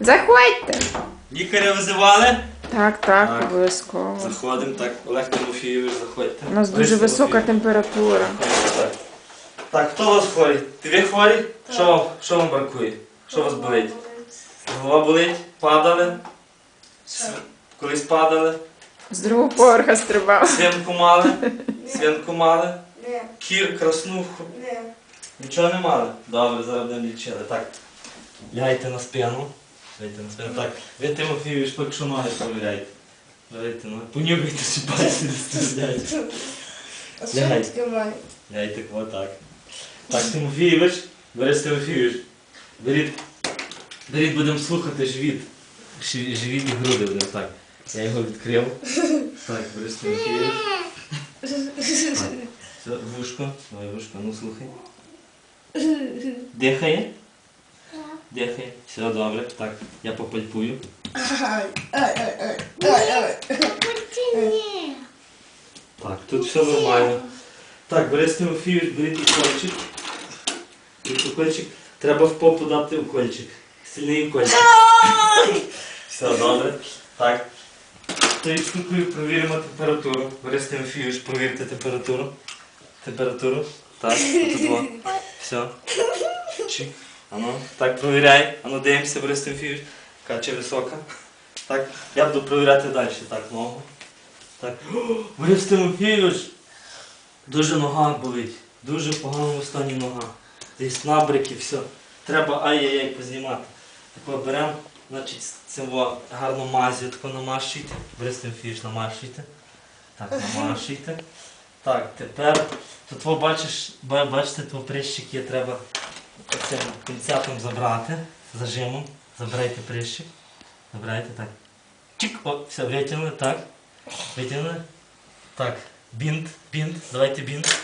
Заходьте. Лікаря визивали? Так, так, Так. обов'язково. Заходимо, так, Олег Тимофійович, заходьте. У нас дуже Борис висока Тимофійович. температура. Так. Так, хто у вас хворий? Ти ви хворі? Що вам, що вам бракує? Що у вас болить? Голова болить? Падали? С- Колись падали? З другого поверха стрибав. Свинку мали? Свинку мали? Не, Кір, краснуху? не. Нічого не мали? Добре, зараз будемо лічили. Так. Лягайте на спину. Лягайте на спину. Так. Ви Тимофійович, поки що ноги провіряйте. Лягайте, ну. Понюхайте, чи пальці не стисняють. А що Лягай. таке має? Лягайте, отак. Так, Тимофійович, Борис Тимофійович. Беріть, беріть, будемо слухати живіт. Живіт і груди будемо так. Я його відкрив. Так, Борис Тимофійович. Так. Все, вушко, давай вушко, ну слухай. Дихає? Дихає. Все добре. Так, я попальпую. Ай, ай, ай, ай, ай, ай. Так, тут все нормально. Так, Борис Тимофійович, беріть укольчик. Беріть укольчик. Треба в попу дати укольчик. Сильний укольчик. Все добре. Так. Тою штукою провіримо температуру. Борис Тимофійович, провірте температуру. Температуру. Так, тут. Все. Чик. Ану, так, провіряй. Ану, дивимося, Борис Тимофійович. Яка чи висока. Так, я буду провіряти далі. Так, ногу. Так. О, Борис. Дуже нога болить. Дуже в поганому стані нога. Десь набрики, все. Треба ай-яй-яй познімати. Тако беремо, значить, цим во гарно мазю тако намащуйте. Борис Тимофійович, намащуйте. Так, намащуйте. Так, тепер тут ви бачиш, ба- бачите, то прищики треба цим пінцетом забрати, зажимом. Забирайте прищик. Забирайте так. Чик, о, все, витягнули, так. Витягнули. Так, бінт, бінт, давайте бінт.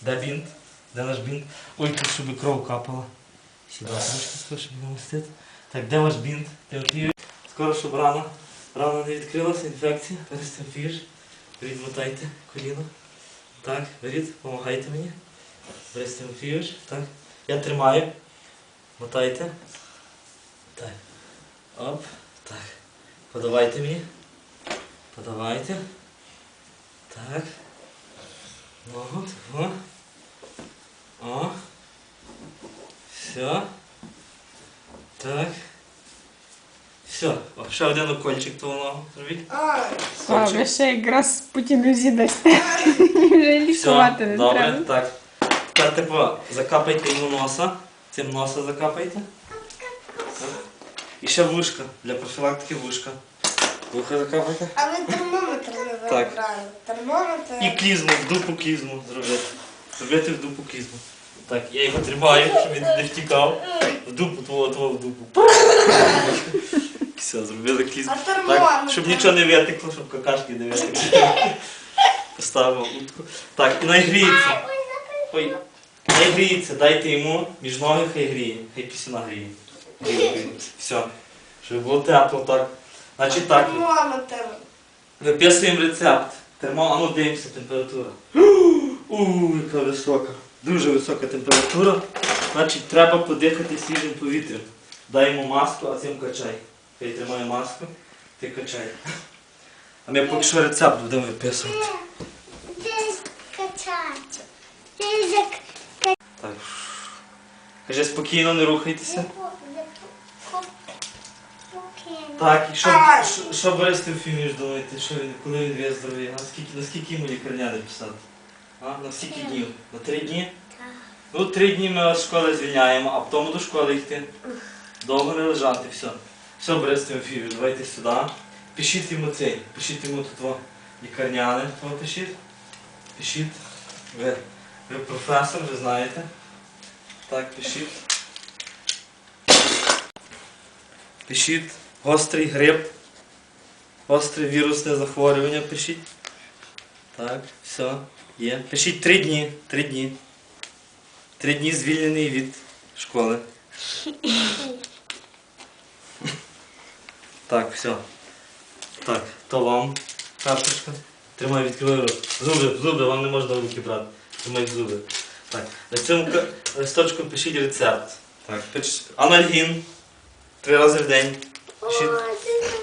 Де бінт? Де наш бінт? Ой, тут щоб кров капала. Сюди трошки щоб не мастити. Так, де ваш бінт? Скоро, щоб рана. Рана не відкрилася, інфекція. Зараз Тимофійович. Беріть, мотайте коліно. Так, беріть, допомагайте мені. Борис Тимофійович, так. Я тримаю. Мотайте. Так. Оп. Так. Подавайте мені. Подавайте. Так. Ногу, тако. О. Все. Так. Все. О, ще один укольчик того ногу зробіть. Ай. Слава, ви ще якраз Путіну дасте. Вже лікувати не добре, так. Тепер типу, закапайте йому носа. Цим носа закапайте. Так. І ще вушка. Для профілактики вушка. Вуха закапайте. А ви термометр не Так. Термометр. І клізму, в дупу клізму зробити. Зробити в дупу клізму. Так, я його тримаю, щоб він не втікав. В дупу, твого, твого в дупу. Все, зробили клізму. А термометр? Так, щоб нічого не витекло, щоб какашки не витекли. Поставив утку. Так, і найгріється. Ой, хай гріється, дайте йому між ноги хай гріє. Хай пісюна гріє. Все. Щоб було тепло так. Значить так. Термометр. Виписуємо рецепт. Термо, а ну дивимося температура. Ууу, яка висока. Дуже висока температура. Значить, треба подихати свіжим повітрям. Дай йому маску, а цим качай. Хай тримає маску, ти качай. А ми поки що рецепт будемо виписувати. Так. Каже, спокійно, не рухайтеся. Так, і що, що, що Борис Тимофійович думаєте, що він, коли він виздоровіє? Наскільки, наскільки йому лікарняне писати? А? На скільки днів? На три дні? Ну, три дні ми вас з школи звільняємо, а потім до школи йти. Довго не лежати, все. Все, Борис Тимофійович, давайте сюди. Пишіть йому цей, пишіть йому тут лікарняне, пишіть. Пишіть. Ви, ви професор, ви знаєте. Так, пишіть. Пишіть. Гострий грип. Гостре вірусне захворювання пишіть. Так, все. Є. Пишіть три дні. Три дні. Три дні звільнений від школи. Так, все. Так, то вам карточка. Тримай, відкривай рот. Зуби, зуби, вам не можна в руки брати моїх зуби. Так. На цьому листочку пишіть рецепт. Так, пиш... Анальгін. Три рази в день. Пишіть.